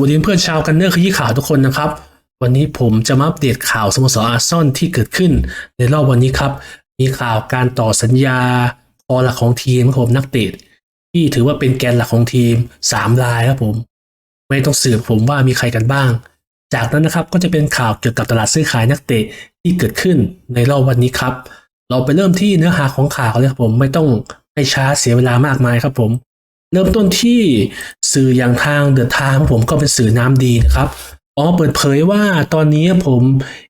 วัสดีเพื่อนชาวกันเนอร์ขยี้ข่าวทุกคนนะครับ วันนี้ผมจะมาอัปเดตข่าวสโมสรอาร์ซอลที่เกิดขึ้น ในรอบวันนี้ครับ มีข่าวการต่อสัญญาคอหลักของทีมครับผมนักเตะที่ถือว่าเป็นแกนหลักของทีม 3 รายครับผม ไม่ต้องสืบผมว่ามีใครกันบ้าง จากนั้นนะครับก็จะเป็นข่าวเกี่ยวกับตลาดซื้อขายนักเตะที่เกิดขึ้นในรอบวันนี้ครับ เราไปเริ่มที่เนื้อหาของข่าวเลยครับผมไม่ต้องให้ช้าเสียเวลามากมายครับผม เริ่มต้นที่สื่ออย่างทางเดอะทม์ผมก็เป็นสื่อน้ำดีนะครับอ๋อเปิดเผยว่าตอนนี้ผม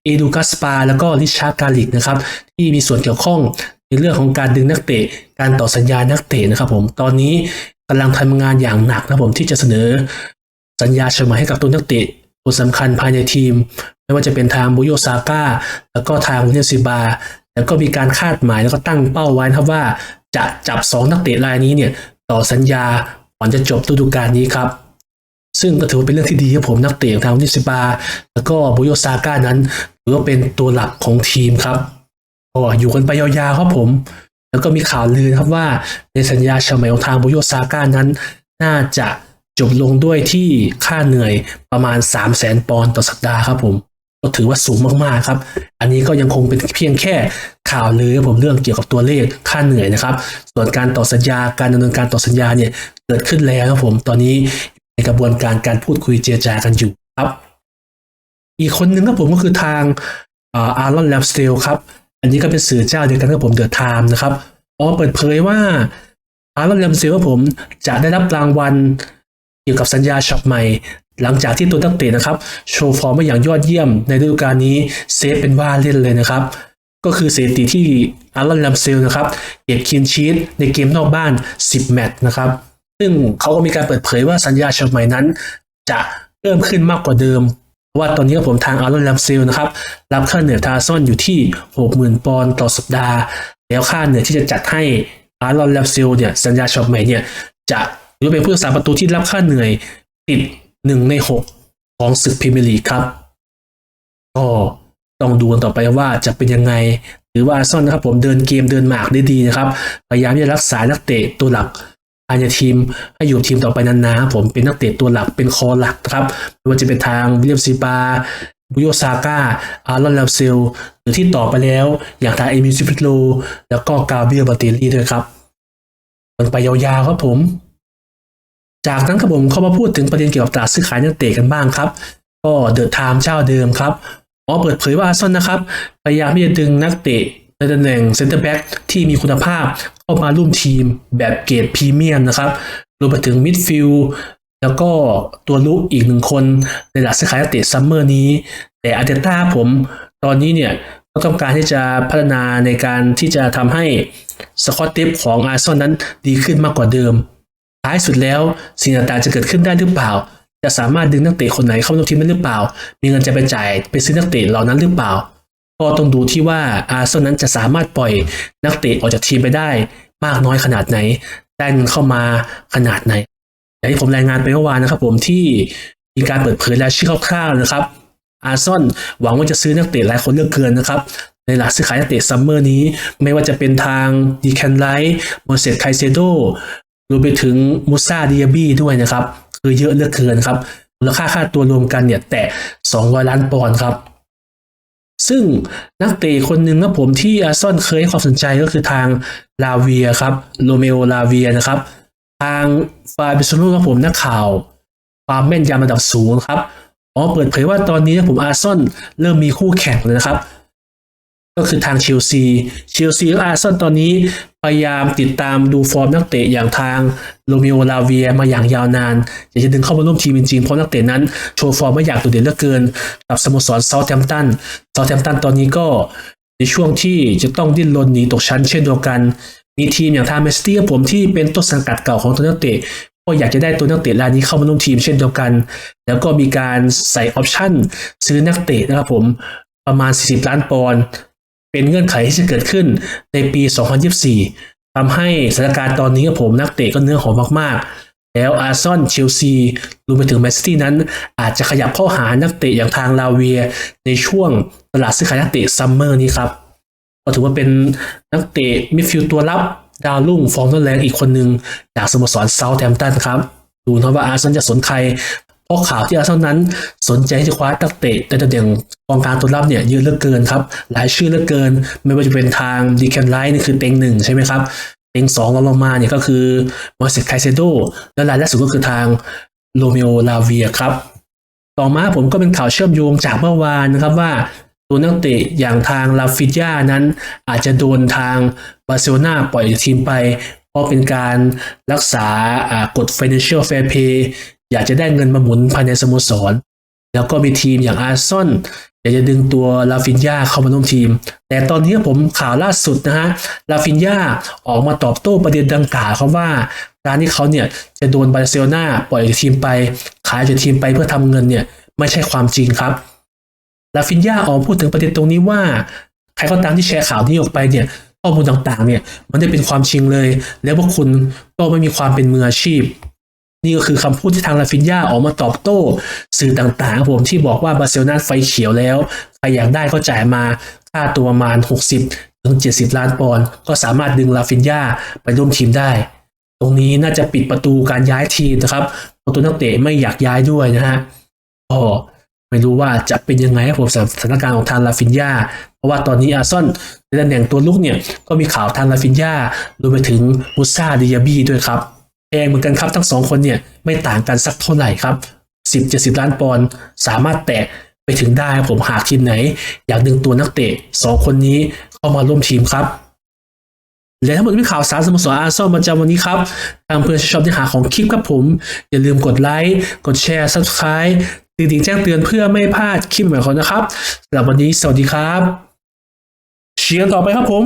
เอดูกัสปาแล้วก็ริชาร์ดกาลิกนะครับ ที่มีส่วนเกี่ยวข้องในเรื่องของการดึงนักเตะ การต่อสัญญานักเตะนะครับผมตอนนี้กำลังทำงานอย่างหนักนะผมที่จะเสนอสัญญาเฉลิมให้กับตัวนักเตะคนสำคัญภายในทีม ไม่ว่าจะเป็นทางบุโยซาก้าแล้วก็ทางวินเนซิบาแล้วก็มีการคาดหมายแล้วก็ตั้งเป้าไว้นะครับว่าจะจับ 2 นักเตะรายนี้เนี่ย ต่อสัญญาก่อนจะจบฤดูกาลนี้ครับ ซึ่งก็ถือว่าเป็นเรื่องที่ดีครับผมนักเตะทางวินเนซิบา แล้วก็บุโยซาก้านั้นถือว่าเป็นตัวหลักของทีมครับก็อยู่กันไปยาวๆครับผม แล้วก็มีข่าวลือครับว่าในสัญญาเฉลยของทางบุโยซาก้านั้น น่าจะจบลงด้วยที่ค่าเหนื่อยประมาณ 3 0 0แสนปอนด์ต่อสัปดาห์ครับผม ก็ถือว่าสูงมากๆครับ อันนี้ก็ยังคงเป็นเพียงแค่ข่าวลือครับผมเรื่องเกี่ยวกับตัวเลขค่าเหนื่อยนะครับ ส่วนการต่อสัญญาการดำเนินการต่อสัญญาเนี่ยเกิดขึ้นแล้วครับผมตอนนี้ในกระบวนการการพูดคุยเจรจากันอยู่ครับ อีกคนนึงครับผมก็คือทางอารอนแลมสเตลครับ อันนี้ก็เป็นสื่อเจ้าเดียวกันกับผมเดอะไทม์นะครับอ๋อเปิดเผยว่าอารอนแลมสเตลครับผมจะได้รับรางวัลเกี่ยวกับสัญญาช็อปใหม่ หลังจากที่ตัวนักเตะนะครับ โชว์ฟอร์มมาอย่างยอดเยี่ยมในฤดูกาลนี้เซฟเป็นว่าเล่นเลยนะครับ ก็คือสถิติที่อารอนแลมเซลนะครับเก็บคินชีตในเกมนอกบ้าน 10 แมตช์นะครับ ซึ่งเขาก็มีการเปิดเผยว่าสัญญาฉบับใหม่นั้น จะเพิ่มขึ้นมากกว่าเดิมว่าตอนนี้ผมทางอารอนแลมเซลนะครับรับค่าเหนื่อยทาซอนอยู่ที่ 60,000 ปอนด์ต่อสัปดาห์ แล้วค่าเหนื่อยที่จะจัดให้อารอนแลมเซลเนี่ยสัญญาฉบับใหม่เนี่ยจะถือเป็นผู้รักษาประตูที่รับค่าเหนื่อยติด หนึ่งในหกของศึกพรีเมียร์ลีกครับ ก็ต้องดูกันต่อไปว่าจะเป็นยังไง หรือว่าอาร์ซนอลนะครับ ผมเดินเกมเดินหมากได้ดีนะครับ พยายามที่จะรักษานักเตะตัวหลักภายในทีมให้อยู่ทีมต่อไปนานๆครับผมเป็นนักเตะตัวหลักเป็นคอหลักนะครับไม่ว่าจะเป็นทางวิลเลียมซีบาบุโยซาก้า อารอนลาเซล หรือที่ต่อไปแล้ว อย่างทางเอมิลซิฟิโล แล้วก็กาเบียบาเตลี่ด้วยครับมันไปยาวๆครับผม จากนั้นครับผมเข้ามาพูดถึงประเด็นเกี่ยวกับตลาดซื้อขายนักเตะกันบ้างครับ ก็เดอะไทม์เจ้าเดิมครับอ๋อเปิดเผยว่าอาร์เซนอลนะครับพยายามที่จะดึงนักเตะในตำแหน่งเซนเตอร์แบ็กที่มีคุณภาพเข้ามาร่วมทีมแบบเกรดพรีเมียมนะครับรวมไปถึงมิดฟิลด์แล้วก็ตัวลุกอีกหนึ่งคนในตลาดซื้อขายนักเตะซัมเมอร์นี้ แต่อาร์เตต้าผมตอนนี้เนี่ยก็ต้องการที่จะพัฒนาในการที่จะทำให้สกอตเทปของอาร์เซนอลนั้นดีขึ้นมากกว่าเดิม ท้ายสุดแล้วสิ่งต่างๆจะเกิดขึ้นได้หรือเปล่า จะสามารถดึงนักเตะคนไหนเข้าร่วมทีมได้หรือเปล่า มีเงินจะไปจ่ายไปซื้อนักเตะเหล่านั้นหรือเปล่า ก็ต้องดูที่ว่าอาร์เซนอลนั้นจะสามารถปล่อยนักเตะออกจากทีมไปได้ มากน้อยขนาดไหนได้เงินเข้ามาขนาดไหนอย่างที่ผมรายงานไปเมื่อวานนะครับ ผมที่มีการเปิดเผยรายชื่อคร่าวๆนะครับ อาร์เซนอลหวังว่าจะซื้อนักเตะหลายคนเลือกเกินนะครับ ในหลักซื้อขายนักเตะซัมเมอร์นี้ ไม่ว่าจะเป็นทางดีแคนไลท์โมเสสไคเซโด รวมไปถึงมูซาดิอาบี้ด้วยนะครับ คือเยอะเหลือกเกินครับมูลค่าค่าตัวรวมกันเนี่ยแตะ200 ล้านปอนด์ครับ ซึ่งนักเตะคนหนึ่งครับผมที่อาร์ซอลเคยให้ความสนใจก็คือทางลาเวียครับโรเมโอลาเวียนะครับ ทางฟาบิโซโนครับผมนักข่าว ความแม่นยำระดับสูงครับอ๋อเปิดเผยว่าตอนนี้ผมอาร์ซอลเริ่มมีคู่แข่งเลยนะครับ ก็คือทางเชลซีเชลซีและอาร์เซนอลตอนนี้ พยายามติดตามดูฟอร์มนักเตะอย่างทางโรเมโอลาเวียมาอย่างยาวนาน อยากจะดึงเข้ามาร่วมทีมจริงๆเพราะนักเตะนั้นโชว์ฟอร์มไม่อยากโดดเด่นเหลือเกิน กับสโมสรเซาท์แฮมป์ตันเซาท์แฮมป์ตันตอนนี้ก็ในช่วงที่จะต้องดิ้นรนหนีตกชั้นเช่นเดียวกัน มีทีมอย่างทางเมสตี้ผมที่เป็นต้นสังกัดเก่าของตัวนักเตะก็อยากจะได้ตัวนักเตะรายนี้เข้ามาร่วมทีมเช่นเดียวกัน แล้วก็มีการใส่ออปชั่นซื้อนักเตะนะครับผมประมาณ 40 ล้านปอนด์ เป็นเงื่อนไขที่จะเกิดขึ้นในปี 2024ทำให้สถานการณ์ตอนนี้กับผมนักเตะก็เนื้อหอมมากๆ แล้วอาร์ซอนเชลซีรวมไปถึงแมนซิตี้นั้น อาจจะขยับเข้าหานักเตะอย่างทางลาเวีย ในช่วงตลาดซื้อขายนักเตะซัมเมอร์นี้ครับก็ถือว่าเป็นนักเตะมิดฟิลด์ตัวรับดาวรุ่งฟอร์มต้นแรงอีกคนหนึ่งจากสโมสรเซาท์แฮมป์ตันครับ ดูนะว่าอาร์เซนอลจะสนใคร เพราะข่าวที่อาร์เซนอลนั้นสนใจที่จะคว้านักเตะแต่ตำแหน่งกองกลางตัวรับเนี่ยเยอะเหลือเกินครับ หลายชื่อเหลือเกิน ไม่ว่าจะเป็นทางดีแคนไลท์นี่คือเต็งหนึ่งใช่ไหมครับ เต็งสองลงมาเนี่ยก็คือมอสเซสไคเซโดและรายล่าสุดก็คือทางโรเมโอลาเวียครับ ต่อมาผมก็เป็นข่าวเชื่อมโยงจากเมื่อวานนะครับว่าตัวนักเตะอย่างทางลาฟิญ่านั้น อาจจะโดนทางบาร์เซโลนาปล่อยทีมไป เพราะเป็นการรักษาอ่ากฎ financial fair play อยากจะได้เงินมาหมุนภายในสโมสร แล้วก็มีทีมอย่างอาร์ซอนอยากจะดึงตัวลาฟินยาเข้ามาร่วมทีม แต่ตอนนี้ผมข่าวล่าสุดนะฮะลาฟินยาออกมาตอบโต้ประเด็นดังกล่าวครับว่าการที่เขาเนี่ยจะโดนบาร์เซโลนาปล่อยทีมไป ขายจากทีมไปเพื่อทำเงินเนี่ยไม่ใช่ความจริงครับลาฟินยาออกพูดถึงประเด็นตรงนี้ว่า ใครก็ตามที่แชร์ข่าวนี้ออกไปเนี่ยข้อมูลต่างๆเนี่ยมันได้เป็นความจริงเลย แล้วพวกคุณก็ไม่มีความเป็นมืออาชีพ นี่ก็คือคำพูดที่ทางลาฟินยาออกมาตอบโต้ สื่อต่างๆผมที่บอกว่าบาร์เซโลนาไฟเขียวแล้วใครอยากได้ก็จ่ายมาค่าตัวประมาณ 60ถึง70 ล้านปอนด์ก็สามารถดึงลาฟินยาไปร่วมทีมได้ ตรงนี้น่าจะปิดประตูการย้ายทีมนะครับเพราะตัวนักเตะไม่อยากย้ายด้วยนะฮะก็ไม่รู้ว่าจะเป็นยังไงครับผมสำหรับสถานการณ์ของทางลาฟินยาเพราะว่าตอนนี้อาร์ซอนในตำแหน่งตัวลุกเนี่ยก็มีข่าวทางลาฟินยารวมไปถึงมุซาดิยาบีด้วยครับ แพงเหมือนกันครับทั้งสองคนเนี่ยไม่ต่างกันสักเท่าไหร่ครับสิบเจ็ดสิบล้านปอนด์สามารถแตะไปถึงได้ผมหากทีมไหน อยากดึงตัวนักเตะสองคนนี้เข้ามาร่วมทีมครับ และทั้งหมดเป็นข่าวสารสโมสรอาร์เซนอลประจำวันนี้ครับทางเพื่อนชอบเนื้อหาของคลิปครับผม อย่าลืมกดไลค์กดแชร์ subscribe ติดดิ่งแจ้งเตือนเพื่อไม่พลาดคลิปใหม่ๆของนะครับสำหรับวันนี้สวัสดีครับ เชียร์ต่อไปครับผม